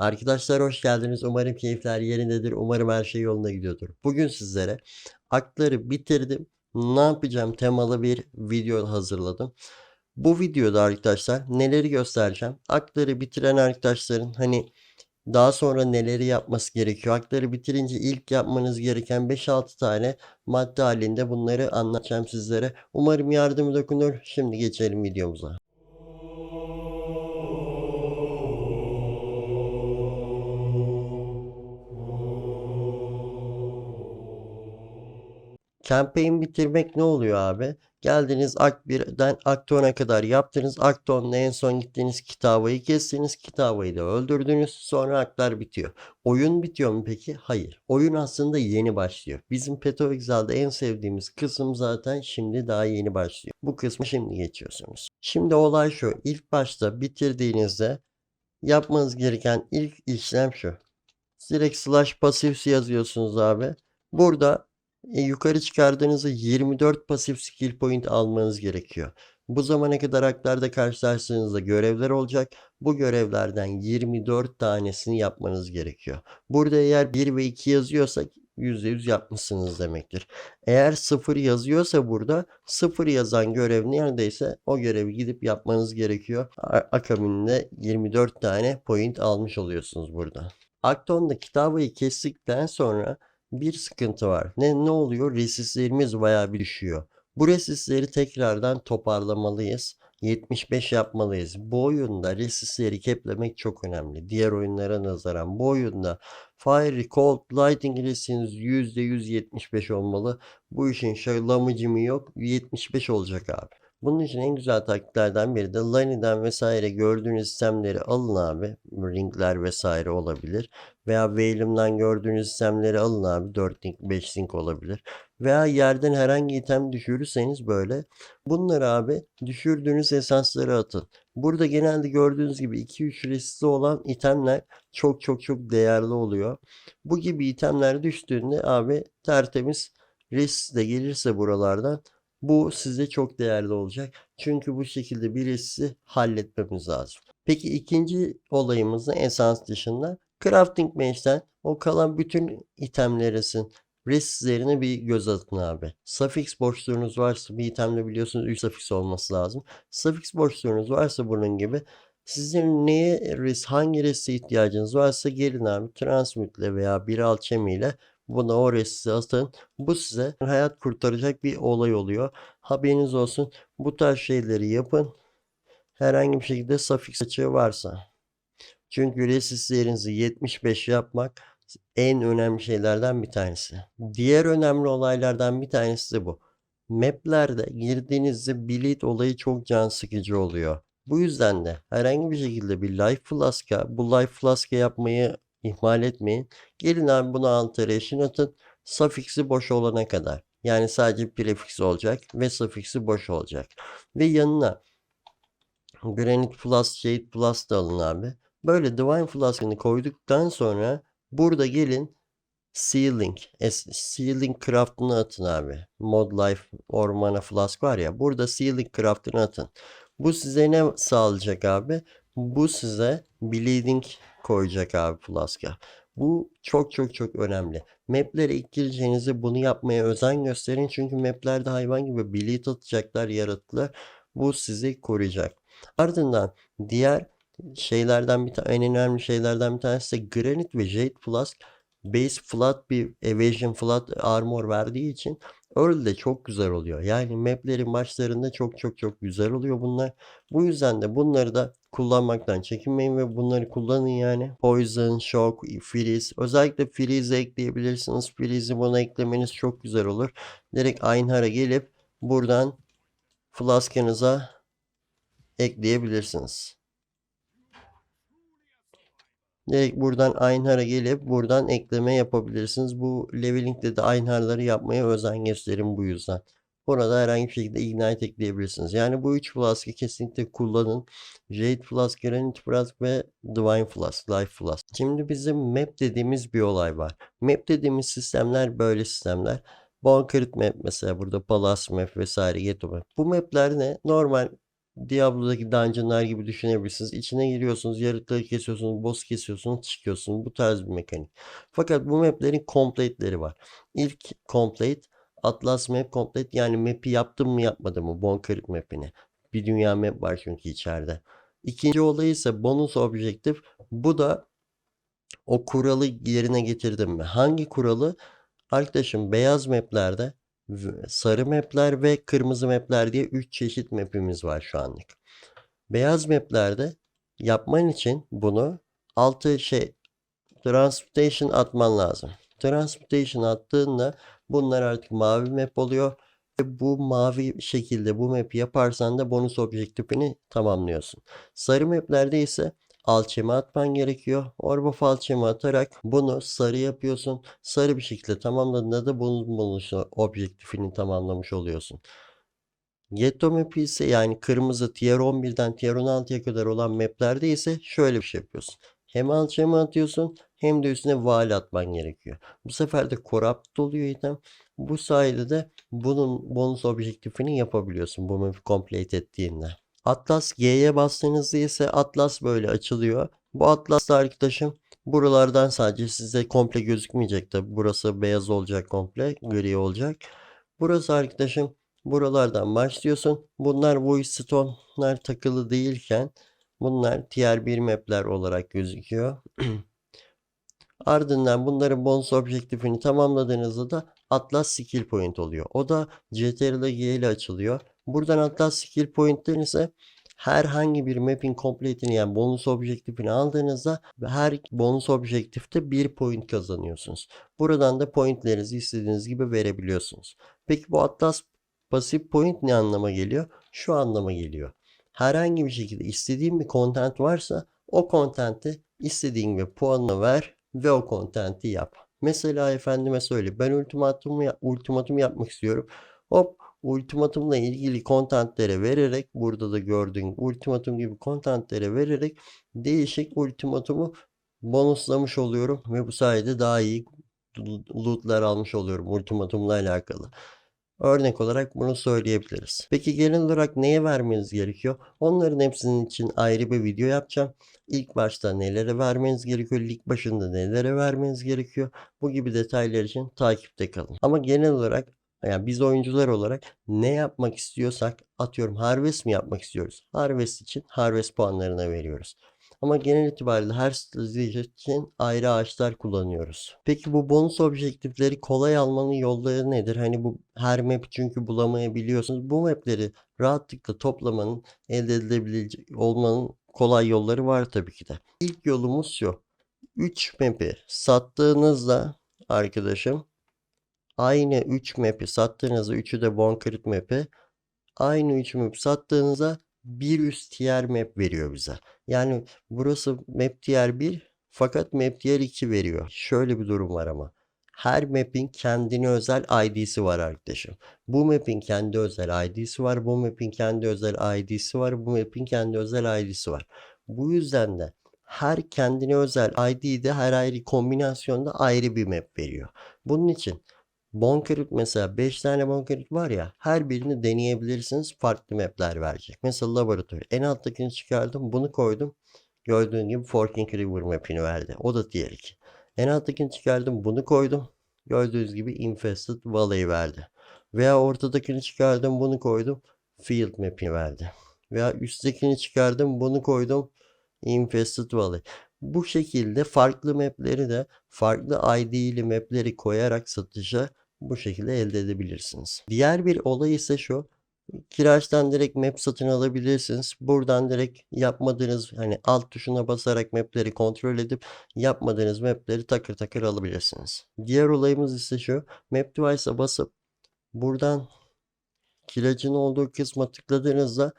Arkadaşlar hoş geldiniz. Umarım keyifler yerindedir. Umarım her şey yolunda gidiyordur. Bugün sizlere akları bitirdim. Ne yapacağım temalı bir video hazırladım. Bu videoda arkadaşlar neleri göstereceğim? Akları bitiren arkadaşların hani daha sonra neleri yapması gerekiyor? Akları bitirince ilk yapmanız gereken 5-6 tane madde halinde bunları anlatacağım sizlere. Umarım yardımı dokunur. Şimdi geçelim videomuza. Campaign bitirmek ne oluyor abi? Geldiniz Akt 1'den Akt 10'a kadar yaptınız. Akt 10'da en son gittiğiniz kitabıyı kestiniz. Kitabıyı da öldürdünüz. Sonra aktlar bitiyor. Oyun bitiyor mu peki? Hayır. Oyun aslında yeni başlıyor. Bizim Peto Exil'de en sevdiğimiz kısım zaten şimdi daha yeni başlıyor. Bu kısmı şimdi geçiyorsunuz. Şimdi olay şu. İlk başta bitirdiğinizde yapmanız gereken ilk işlem şu. Direkt slash pasifs yazıyorsunuz abi. Burada e, yukarı çıkardığınızda 24 pasif skill point almanız gerekiyor. Bu zamana kadar aklarda karşılaştığınızda görevler olacak. Bu görevlerden 24 tanesini yapmanız gerekiyor. Burada eğer 1 ve 2 yazıyorsa %100 yapmışsınız demektir. Eğer 0 yazıyorsa burada 0 yazan görev neredeyse o görevi gidip yapmanız gerekiyor. Akabinde 24 tane point almış oluyorsunuz burada. Akton'da kitabı kestikten sonra bir sıkıntı var. Ne ne oluyor? Resistlerimiz bayağı bir düşüyor. Bu resistleri tekrardan toparlamalıyız. 75 yapmalıyız. Bu oyunda resistleri keplemek çok önemli. Diğer oyunlara nazaran bu oyunda Fiery Cold Lightning resistiniz %100 75 olmalı. Bu işin şalamıcımı yok. 75 olacak abi. Bunun için en güzel taktiklerden biri de Lani'den vesaire gördüğünüz sistemleri alın abi. Ringler vesaire olabilir. Veya Veil'imden gördüğünüz sistemleri alın abi. 4 link 5 link olabilir. Veya yerden herhangi item düşürürseniz böyle. Bunları abi düşürdüğünüz esansları atın. Burada genelde gördüğünüz gibi 2-3 resistli olan itemler çok çok çok değerli oluyor. Bu gibi itemler düştüğünde abi tertemiz resist de gelirse buralardan bu size çok değerli olacak. Çünkü bu şekilde birisi halletmemiz lazım. Peki ikinci olayımız ne esans dışında? Crafting Bench'ten o kalan bütün itemlerinizin resistlerine bir göz atın abi. Suffix boşluğunuz varsa bir itemde biliyorsunuz 3 suffix olması lazım. Suffix boşluğunuz varsa bunun gibi sizin neye res, hangi reste ihtiyacınız varsa gelin abi transmutle veya bir alçemiyle buna o resti atın. Bu size hayat kurtaracak bir olay oluyor. Haberiniz olsun. Bu tarz şeyleri yapın. Herhangi bir şekilde suffix açığı varsa. Çünkü resistlerinizi 75 yapmak en önemli şeylerden bir tanesi. Diğer önemli olaylardan bir tanesi de bu. Maplerde girdiğinizde bleed olayı çok can sıkıcı oluyor. Bu yüzden de herhangi bir şekilde bir life flask'a bu life flask'a yapmayı ihmal etmeyin. Gelin abi buna alteration atın. Suffix'i boş olana kadar. Yani sadece prefix olacak ve suffix'i boş olacak. Ve yanına Granite Plus, Jade Plus da alın abi. Böyle Divine Flask'ını koyduktan sonra burada gelin Sealing, Sealing Craft'ını atın abi. Mod Life Ormana Flask var ya. Burada Sealing Craft'ını atın. Bu size ne sağlayacak abi? Bu size Bleeding koyacak abi Flask'a. Bu çok çok çok önemli. Maplere ilk gireceğinizde bunu yapmaya özen gösterin. Çünkü maplerde hayvan gibi bleed atacaklar yaratıklar. Bu sizi koruyacak. Ardından diğer şeylerden bir tane en önemli şeylerden bir tanesi de Granite ve Jade Flask base flat bir evasion flat armor verdiği için öyle de çok güzel oluyor. Yani maplerin başlarında çok çok çok güzel oluyor bunlar. Bu yüzden de bunları da kullanmaktan çekinmeyin ve bunları kullanın yani. Poison, Shock, Freeze. Özellikle Freeze ekleyebilirsiniz. Freeze'i buna eklemeniz çok güzel olur. Direkt Einhar'a gelip buradan flaskınıza ekleyebilirsiniz. Direkt buradan Einhar'a gelip buradan ekleme yapabilirsiniz. Bu leveling'de de Einhar'ları yapmaya özen gösterin bu yüzden. Burada herhangi bir şekilde Ignite ekleyebilirsiniz. Yani bu 3 flask'ı kesinlikle kullanın. Jade Flask, Granite Flask ve Divine Flask, Life Flask. Şimdi bizim map dediğimiz bir olay var. Map dediğimiz sistemler böyle sistemler. Bonkerit map mesela burada Palace map vesaire Ghetto map. Bu mapler ne? Normal Diablo'daki dungeonlar gibi düşünebilirsiniz. İçine giriyorsunuz, yaratıkları kesiyorsunuz, boss kesiyorsunuz, çıkıyorsunuz. Bu tarz bir mekanik. Fakat bu maplerin complete'leri var. İlk complete Atlas Map Complete yani map'i yaptım mı yapmadım mı? Bonkırık map'ini. Bir dünya map var çünkü içeride. İkinci olay ise bonus objektif. Bu da o kuralı yerine getirdim mi? Hangi kuralı? Arkadaşım beyaz maplerde sarı mapler ve kırmızı mapler diye 3 çeşit map'imiz var şu anlık. Beyaz maplerde yapman için bunu altı şey Transportation atman lazım. Transportation attığında bunlar artık mavi map oluyor. Ve bu mavi şekilde bu map'i yaparsan da bonus objektifini tamamlıyorsun. Sarı maplerde ise alçeme atman gerekiyor. Orb of alçeme atarak bunu sarı yapıyorsun. Sarı bir şekilde tamamladığında da bonus bonus objektifini tamamlamış oluyorsun. Ghetto map'i ise yani kırmızı tier 11'den tier 16'ya kadar olan maplerde ise şöyle bir şey yapıyorsun. Hem alçeme atıyorsun hem de üstüne val atman gerekiyor. Bu sefer de corrupt oluyor item. Bu sayede de bunun bonus objektifini yapabiliyorsun bu map'i complete ettiğinde. Atlas G'ye bastığınızda ise Atlas böyle açılıyor. Bu Atlas da arkadaşım buralardan sadece size komple gözükmeyecek tabi. Burası beyaz olacak komple, gri olacak. Burası arkadaşım buralardan başlıyorsun. Bunlar voice stone'lar takılı değilken bunlar tier 1 map'ler olarak gözüküyor. Ardından bunların bonus objektifini tamamladığınızda da Atlas Skill Point oluyor. O da CTRL G ile açılıyor. Buradan Atlas Skill Point'ten ise herhangi bir map'in complete'ini yani bonus objektifini aldığınızda her bonus objektifte 1 point kazanıyorsunuz. Buradan da pointlerinizi istediğiniz gibi verebiliyorsunuz. Peki bu Atlas pasif point ne anlama geliyor? Şu anlama geliyor. Herhangi bir şekilde istediğin bir content varsa o content'i istediğin gibi puanını ver ve o content'i yap. Mesela efendime söyle ben ultimatum, ultimatum yapmak istiyorum. Hop ultimatumla ilgili contentlere vererek burada da gördüğün ultimatum gibi contentlere vererek değişik ultimatumu bonuslamış oluyorum ve bu sayede daha iyi lootlar almış oluyorum ultimatumla alakalı. Örnek olarak bunu söyleyebiliriz. Peki genel olarak neye vermeniz gerekiyor? Onların hepsinin için ayrı bir video yapacağım. İlk başta nelere vermeniz gerekiyor? Lig başında nelere vermeniz gerekiyor? Bu gibi detaylar için takipte kalın. Ama genel olarak yani biz oyuncular olarak ne yapmak istiyorsak atıyorum Harvest mi yapmak istiyoruz? Harvest için Harvest puanlarına veriyoruz. Ama genel itibariyle her strateji için ayrı ağaçlar kullanıyoruz. Peki bu bonus objektifleri kolay almanın yolları nedir? Hani bu her map çünkü bulamayabiliyorsunuz. Bu mapleri rahatlıkla toplamanın elde edilebilecek olmanın kolay yolları var tabii ki de. İlk yolumuz şu. 3 map'i sattığınızda arkadaşım aynı 3 map'i sattığınızda 3'ü de Bonkrit map'i aynı 3 map sattığınızda bir üst tier map veriyor bize. Yani burası map tier 1 fakat map tier 2 veriyor. Şöyle bir durum var ama. Her map'in kendine özel ID'si var arkadaşım. Bu map'in kendi özel ID'si var. Bu map'in kendi özel ID'si var. Bu map'in kendi özel ID'si var. Bu yüzden de her kendine özel ID'de her ayrı kombinasyonda ayrı bir map veriyor. Bunun için Bonkerit mesela 5 tane Bonkerit var ya her birini deneyebilirsiniz farklı mapler verecek. Mesela laboratuvar en alttakini çıkardım bunu koydum. Gördüğün gibi Forking River mapini verdi. O da diğer iki. En alttakini çıkardım bunu koydum. Gördüğünüz gibi Infested Valley verdi. Veya ortadakini çıkardım bunu koydum. Field mapini verdi. Veya üsttekini çıkardım bunu koydum. Infested Valley. Bu şekilde farklı mapleri de farklı ID'li mapleri koyarak satışa bu şekilde elde edebilirsiniz. Diğer bir olay ise şu. Kiraçtan direkt map satın alabilirsiniz. Buradan direkt yapmadığınız hani alt tuşuna basarak mapleri kontrol edip yapmadığınız mapleri takır takır alabilirsiniz. Diğer olayımız ise şu. Map device'a basıp buradan kiracın olduğu kısma tıkladığınızda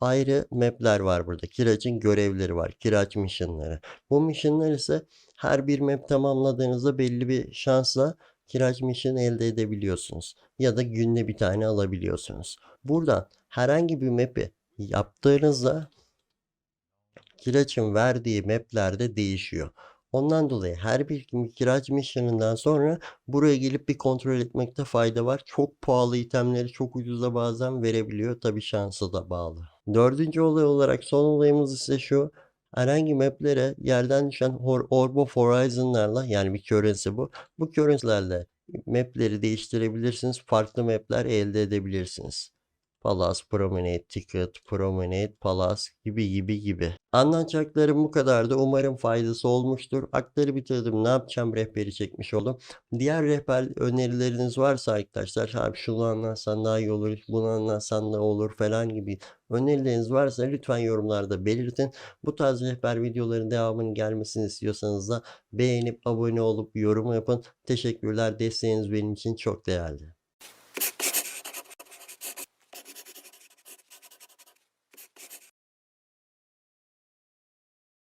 ayrı mapler var burada. Kiracın görevleri var. Kiraç missionları. Bu missionlar ise her bir map tamamladığınızda belli bir şansla Kiraç mission elde edebiliyorsunuz. Ya da günde bir tane alabiliyorsunuz. Buradan herhangi bir map'i yaptığınızda Kiraç'ın verdiği maplerde değişiyor. Ondan dolayı her bir Kiraç mission'ından sonra buraya gelip bir kontrol etmekte fayda var. Çok pahalı itemleri çok ucuza bazen verebiliyor. Tabi şansa da bağlı. Dördüncü olay olarak son olayımız ise şu. Herhangi maplere yerden düşen hor- Orb Horizon'larla yani bir currency bu. Bu currency'lerle mapleri değiştirebilirsiniz. Farklı mapler elde edebilirsiniz. Palace, Promenade, Ticket, Promenade, Palace gibi gibi gibi. Anlatacaklarım bu kadardı. Umarım faydası olmuştur. Aktarı bitirdim. Ne yapacağım rehberi çekmiş oldum. Diğer rehber önerileriniz varsa arkadaşlar abi şunu anlatsan daha iyi olur, bunu anlatsan da olur falan gibi önerileriniz varsa lütfen yorumlarda belirtin. Bu tarz rehber videoların devamının gelmesini istiyorsanız da beğenip abone olup yorum yapın. Teşekkürler. Desteğiniz benim için çok değerli.